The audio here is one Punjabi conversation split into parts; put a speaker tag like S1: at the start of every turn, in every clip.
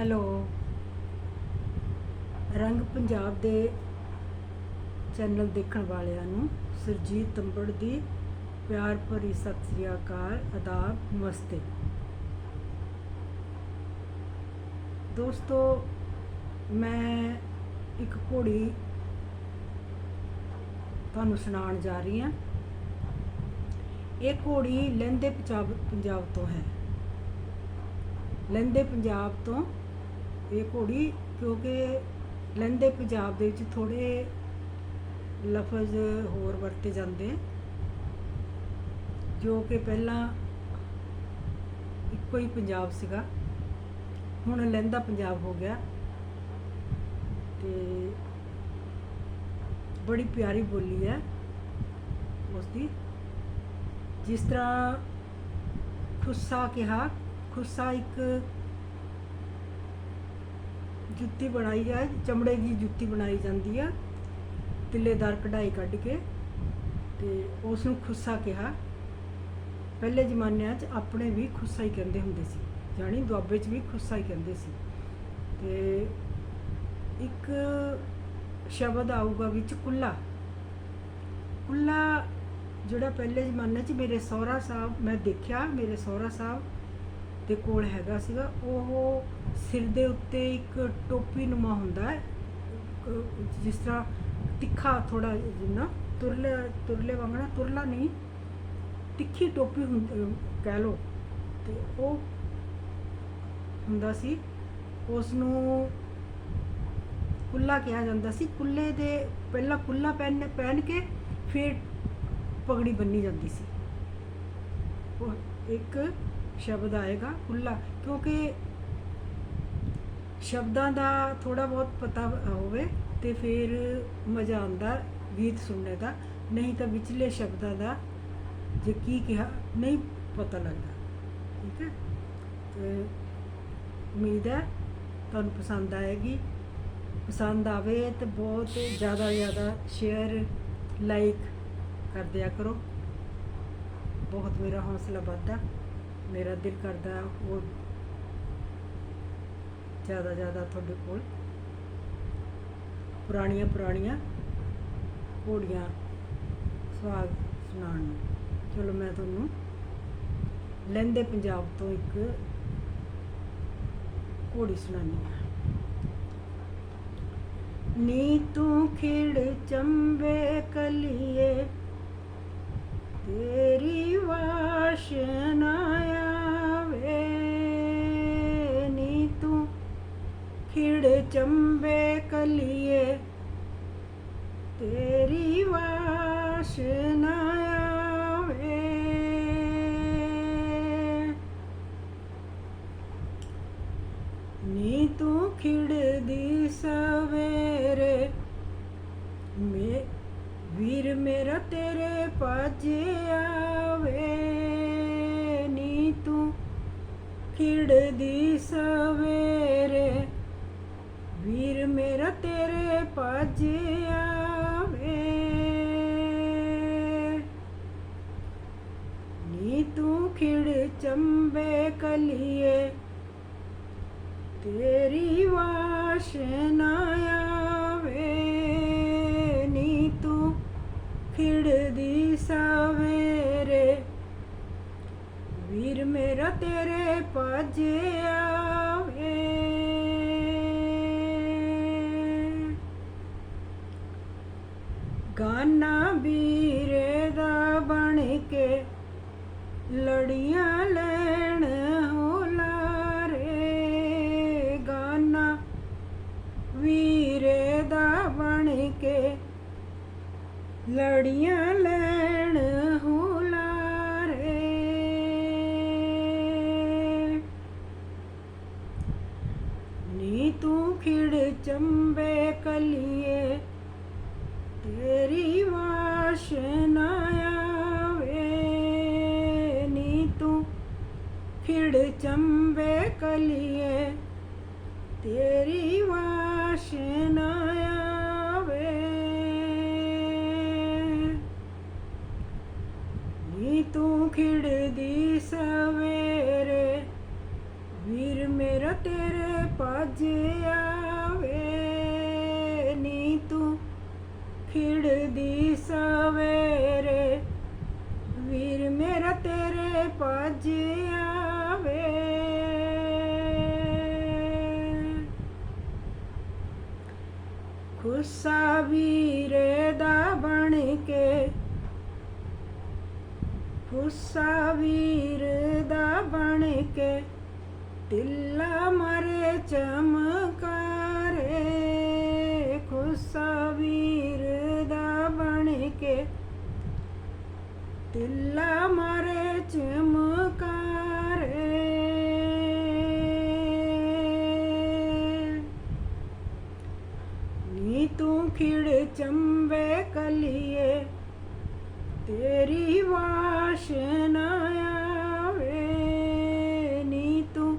S1: ਹੈਲੋ। ਰੰਗ ਪੰਜਾਬ ਦੇ ਚੈਨਲ ਦੇਖਣ ਵਾਲਿਆਂ ਨੂੰ ਸਰਜੀਤ ਤੰਬੜ ਦੀ ਪਿਆਰ ਭਰੀ ਸਤਿ ਸ੍ਰੀ ਅਕਾਲ, ਆਦਾਬ, ਨਮਸਤੇ। ਦੋਸਤੋ, ਮੈਂ ਇੱਕ ਘੋੜੀ ਤੁਹਾਨੂੰ ਸੁਣਾਉਣ ਜਾ ਰਹੀ ਹਾਂ। ਇਹ ਘੋੜੀ ਲਹਿੰਦੇ ਪੰਜਾਬ ਪੰਜਾਬ ਤੋਂ ਹੈ। ਲਹਿੰਦੇ ਪੰਜਾਬ ਤੋਂ ਇਹ ਘੋੜੀ ਕਿਉਂਕਿ ਲਹਿੰਦੇ ਪੰਜਾਬ ਦੇ ਵਿੱਚ ਥੋੜੇ ਲਫ਼ਜ਼ ਹੋਰ ਵਰਤੇ ਜਾਂਦੇ ਜੋ ਕਿ ਪਹਿਲਾਂ ਇੱਕੋ ਹੀ ਪੰਜਾਬ ਸੀਗਾ, ਹੁਣ ਲਹਿੰਦਾ ਪੰਜਾਬ ਹੋ ਗਿਆ ਤੇ ਬੜੀ ਪਿਆਰੀ ਬੋਲੀ ਹੈ ਉਸ ਦੀ ਜਿਸ ਤਰ੍ਹਾਂ ਖੁੱਸਾ ਕਿਹਾ, ਖੁੱਸਾ ਇੱਕ ਜੁੱਤੀ ਬਣਾਈ ਹੈ ਚਮੜੇ ਦੀ ਜੁੱਤੀ ਬਣਾਈ ਜਾਂਦੀ ਆ, ਤਿੱਲੇਦਾਰ ਕਢਾਈ ਕੱਢ ਕੇ ਤੇ ਉਸ ਨੂੰ ਖੁੱਸਾ ਕਿਹਾ। ਪਹਿਲੇ ਜ਼ਮਾਨਿਆਂ 'ਚ ਆਪਣੇ ਵੀ ਖੁੱਸਾ ਹੀ ਕਹਿੰਦੇ ਹੁੰਦੇ ਸੀ ਜਾਣੀ ਦੁਆਬੇ 'ਚ ਵੀ ਖੁੱਸਾ ਹੀ ਕਹਿੰਦੇ ਸੀ। ਤੇ ਇੱਕ ਸ਼ਬਦ ਆਊਗਾ ਵਿੱਚ ਕੁੱਲਾ। ਕੁੱਲਾ ਜਿਹੜਾ ਪਹਿਲੇ ਜ਼ਮਾਨੇ 'ਚ ਮੇਰੇ ਸਹੁਰਾ ਸਾਹਿਬ, ਮੈਂ ਦੇਖਿਆ ਮੇਰੇ ਸਹੁਰਾ ਸਾਹਿਬ ਦੇ ਕੋਲ ਹੈਗਾ ਸੀਗਾ, ਉਹ ਸਿਰ ਦੇ ਉੱਤੇ ਇੱਕ ਟੋਪੀ ਨੁਮਾ ਹੁੰਦਾ ਹੈ। ਜਿਸ ਤਰ੍ਹਾਂ ਤਿੱਖਾ ਥੋੜਾ ਜਿੰਨਾ ਤੁਰਲੇ ਤੁਰਲੇ ਵਾਂਗਣਾ, ਤੁਰਲਾ ਨਹੀਂ, ਤਿੱਖੀ ਟੋਪੀ ਹੁੰਦੀ ਕਹਿ ਲੋ ਤੇ ਉਹ ਹੁੰਦਾ ਸੀ ਉਸ ਨੂੰ ਕੁੱਲਾ ਕਿਹਾ ਜਾਂਦਾ ਸੀ। ਕੁੱਲੇ ਦੇ ਪਹਿਲਾਂ ਕੁੱਲਾ ਪਹਿਨ ਪਹਿਨ ਕੇ ਫਿਰ ਪਗੜੀ ਬੰਨੀ ਜਾਂਦੀ ਸੀ। ਉਹ ਇੱਕ ਸ਼ਬਦ ਆਏਗਾ ਕੁੱਲਾ ਕਿਉਂਕਿ ਸ਼ਬਦਾਂ ਦਾ ਥੋੜਾ ਬਹੁਤ ਪਤਾ ਹੋਵੇ ਤੇ ਫਿਰ ਮਜ਼ਾ ਆਉਂਦਾ ਗੀਤ ਸੁਣਨੇ ਦਾ, ਨਹੀਂ ਤਾਂ ਵਿਚਲੇ ਸ਼ਬਦਾਂ ਦਾ ਜੇ ਕੀ ਕਿਹਾ, ਨਹੀਂ ਪਤਾ ਲੱਗਦਾ। ਠੀਕ ਹੈ? ਤੇ ਉਮੀਦ ਹੈ ਤੁਹਾਨੂੰ ਪਸੰਦ ਆਏਗੀ। ਪਸੰਦ ਆਵੇ ਤੇ ਬਹੁਤ ਜ਼ਿਆਦਾ ਜ਼ਿਆਦਾ ਸ਼ੇਅਰ ਲਾਈਕ ਕਰ ਦਿਆ ਕਰੋ। ਬਹੁਤ ਮੇਰਾ ਹੌਸਲਾ ਵੱਧਦਾ। ਮੇਰਾ ਦਿਲ ਕਰਦਾ ਉਹ ਜ਼ਿਆਦਾ ਜ਼ਿਆਦਾ ਤੁਹਾਡੇ ਕੋਲ। ਪੁਰਾਣੀਆਂ ਪੁਰਾਣੀਆਂ ਘੋੜੀਆਂ ਸੁਆਗ ਸੁਣਾਉਣ। ਨੂੰ ਚਲੋ ਮੈਂ ਤੁਹਾਨੂੰ ਲਹਿੰਦੇ ਪੰਜਾਬ ਤੋਂ ਇੱਕ ਘੋੜੀ ਸੁਣਾਉਂਦੀ ਹਾਂ। ਨੀ ਤੂੰ ਖਿੜ ਚੰਬੇ ਕਲੀਏ ਨੀ ਤੂੰ ਖਿੜਦੀ ਸਵੇਰੇ। ਮੇ, ਵੀਰ ਮੇਰਾ ਤੇਰੇ ਪਾਜੇ ਆਵੇ। ਨੀ ਤੂੰ ਖਿੜਦੀ ਸਵੇਰੇ। ਵੀਰ ਮੇਰਾ ਤੇਰੇ ਪਾਜੇ ਆਵੇ। ਨੀ ਤੂੰ ਖਿੜ ਚੰਬੇ ਕਲੀਏ। ਤੇਰੀ ਵਾਸ਼ਨਾ ਆਵੇ ਨੀ ਤੂੰ ਖਿੜਦੀ ਸਵੇਰੇ। ਵੀਰ ਮੇਰਾ ਤੇਰੇ ਪਾਜੇ ਆਵੇ। ਗਾਨਾ ਵੀਰੇ ਕੇ ਲੜੀਆਂ ਲੈਣ ਹੋਲਾਰੇ ਨੀ ਤੂੰ ਖਿੜ ਚੰਬੇ ਕਲੀਏ, ਤੇਰੀ ਵਾਸ਼ਨਾ ਆਵੇ। ਨੀ ਤੂੰ ਖਿੜ ਚੰਬੇ ਕਲੀਏ, ਤੇਰੀ ਵਾਸ਼ਨਾ ਤੂੰ ਖਿੜਦੀ ਸਵੇਰੇ ਵੀਰ ਮੇਰਾ ਤੇਰੇ ਪਜ ਖੁਸਾ ਵੀਰ ਦਾ ਬਣ ਕੇ ਤਿੱਲਾ ਮਰੇ ਚਮਕਾਰੇ। ਖੁਸਾ ਵੀਰ ਦਾ ਬਣ ਕੇ ਤਿੱਲਾ ਮਰੇ ਚਮਕਾਰੇ। ਨੀ ਤੂੰ ਖਿੜ ਚੰਬੇ ਕਲੀਏ ਤੇਰੀ ਵਾਸ਼ਨਾ ਆਵੇ ਨੀ ਤੂੰ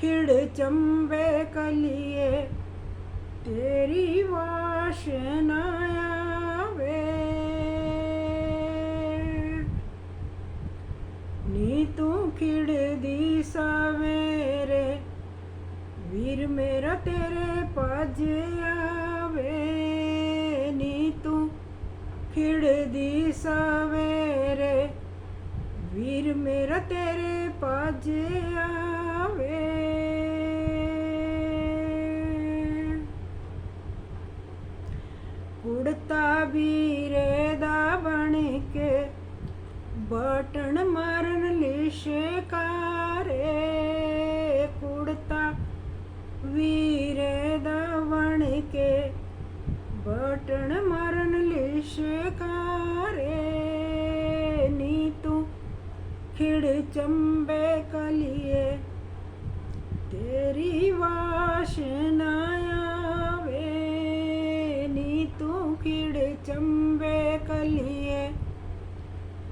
S1: ਖਿੜ ਚੰਬੇ ਕਲੀਏ। ਤੇਰੀ ਵਾਸ਼ਨਾ ਆਵੇ ਨੀ ਤੂੰ ਖਿੜਦੀ ਸਵੇਰੇ। ਵੀਰ ਮੇਰਾ ਤੇਰੇ ਪਜ ਖਿੜਦੀ ਸਵੇਰੇ ਵੀਰ ਮੇਰਾ ਤੇਰੇ ਪਜ ਆਵੇ। ਕੁੜਤਾ ਵੀਰੇ ਦਾ ਬਣ ਕੇ ਬਟਨ ਮਾਰਨ ਲਈ ਸ਼ਿਕਾਰੇ ਕੁੜਤਾ ਵੀਰੇ ਦਾ ਬਣ ਕੇ ਬਟਣ ਮਾਰਨ ਲਈ ਸ਼ਿਕਾਰੇ ਖਿੜ ਚੰਬੇ ਕਲੀਏ। ਤੇਰੀ ਵਾਸ਼ਨਾ ਆਵੇ, ਨੀ ਤੂੰ ਖਿੜ ਚੰਬੇ ਕਲੀਏ।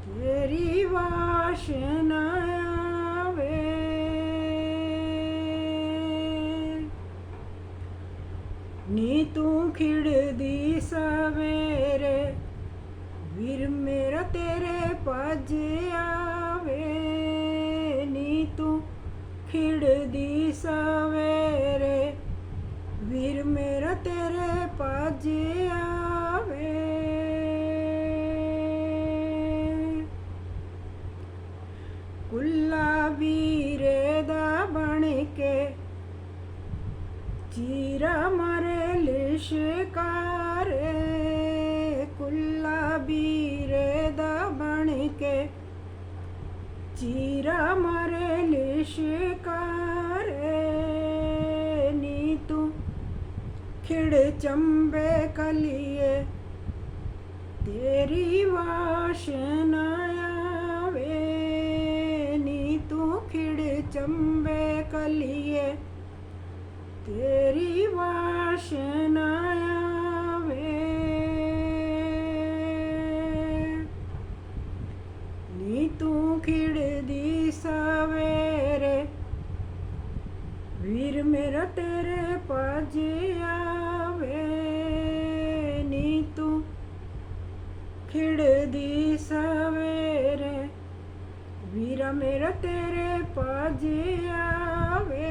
S1: ਤੇਰੀ ਵਾਸ਼ਨਾ ਆਵੇ। ਨੀ ਤੂੰ ਖਿੜਦੀ ਸਵੇਰੇ, ਵੀਰ ਮੇਰਾ ਤੇਰੇ ਪਜ ਆਵੇ ਖਿੜਦੀ ਸਵੇਰੇ, ਵੀਰ ਮੇਰਾ ਤੇਰੇ ਪਜ ਆਵੇ। ਕੁੱਲਾ ਵੀਰੇ ਦਾ ਬਣ ਕੇ ਚੀਰਾ ਮਾਰੇ ਲਿਸ਼ਕਾ ਚੀਰਾ ਮਾਰੇ ਲਿਸ਼ਕਾਰੇ ਨੀ ਤੂੰ ਖਿੜ ਚੰਬੇ ਕਲੀਏ ਤੇਰੀ ਵਾਸ਼ਨਾ ਆਵੇ ਨੀ ਤੂੰ ਖਿੜ ਚੰਬੇ ਕਲੀਏ ਵੀਰਾ ਮੇਰਾ ਤੇਰੇ ਪਜ ਆਵੇ।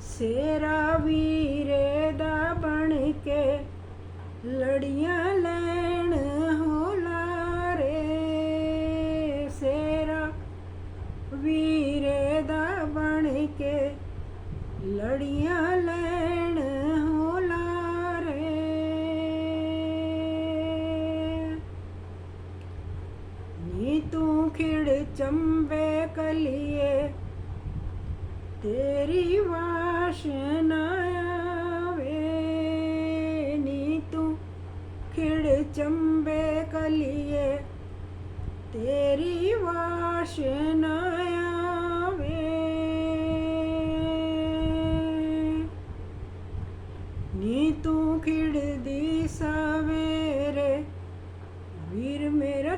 S1: ਸੇਰਾ ਵੀਰੇ ਦਾ ਬਣ ਕੇ ਲੜੀਆਂ ਖਿੜ ਚੰਬੇ ਕਲੀਏ ਤੇਰੀ ਵਾਸ਼ਨਾ ਆਵੇ। ਨੀ ਤੂੰ ਖਿੜਦੀ ਸਵੇਰੇ ਵੀਰ ਮੇਰਾ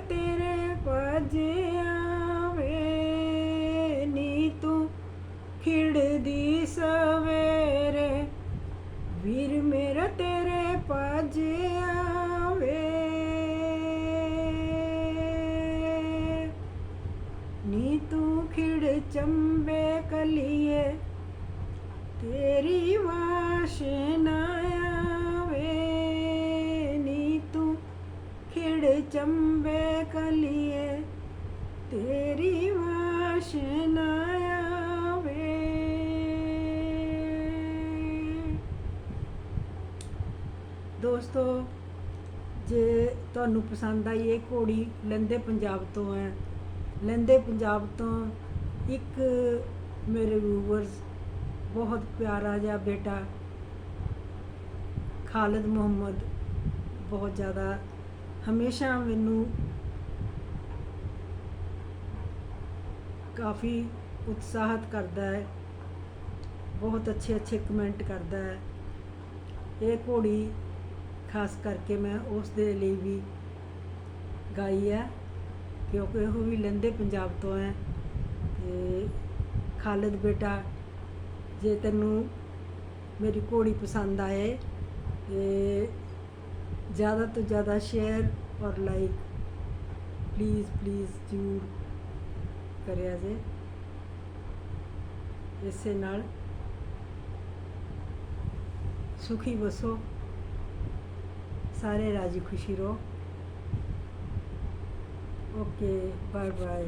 S1: ਤੇਰੀ ਵਾਸ਼ਨਾ ਆਵੇ, ਨੀ ਤੂੰ ਖਿੜ ਚੰਬੇ ਕਲੀਏ। ਤੇਰੀ ਵਾਸ਼ਨਾ ਆਵੇ। ਦੋਸਤੋ, ਜੇ ਤੁਹਾਨੂੰ ਪਸੰਦ ਆਈ ਇਹ ਘੋੜੀ ਲੰਦੇ ਪੰਜਾਬ ਤੋਂ ਹੈ। ਲੰਦੇ ਪੰਜਾਬ ਤੋਂ ਇੱਕ ਮੇਰੇ ਵਿਊਵਰਸ ਬਹੁਤ ਪਿਆਰਾ ਜਿਹਾ ਬੇਟਾ, ਖਾਲਿਦ ਮੁਹੰਮਦ ਬਹੁਤ ਜ਼ਿਆਦਾ ਹਮੇਸ਼ਾ ਮੈਨੂੰ ਕਾਫੀ ਉਤਸ਼ਾਹਤ ਕਰਦਾ ਹੈ, ਬਹੁਤ ਅੱਛੇ ਅੱਛੇ ਕਮੈਂਟ ਕਰਦਾ ਹੈ। ਇਹ ਘੋੜੀ ਖਾਸ ਕਰਕੇ ਮੈਂ ਉਸ ਦੇ ਲਈ ਵੀ ਗਾਈ ਹੈ, ਕਿਉਂਕਿ ਉਹ ਵੀ ਲੰਦੇ ਪੰਜਾਬ ਤੋਂ ਹੈ ਤੇ ਖਾਲਦ ਬੇਟਾ ਜੇ ਤੈਨੂੰ ਮੇਰੀ ਘੋੜੀ ਪਸੰਦ ਆਏ, ਤੇ ਜ਼ਿਆਦਾ ਤੋਂ ਜ਼ਿਆਦਾ ਸ਼ੇਅਰ ਔਰ ਲਾਈਕ ਪਲੀਜ਼ ਪਲੀਜ਼ ਜ਼ਰੂਰ ਕਰਿਆ ਜੇ। ਇਸੇ ਨਾਲ ਸੁਖੀ ਵਸੋ, ਸਾਰੇ ਰਾਜੀ ਖੁਸ਼ੀ ਰਹੋ। Okay bye bye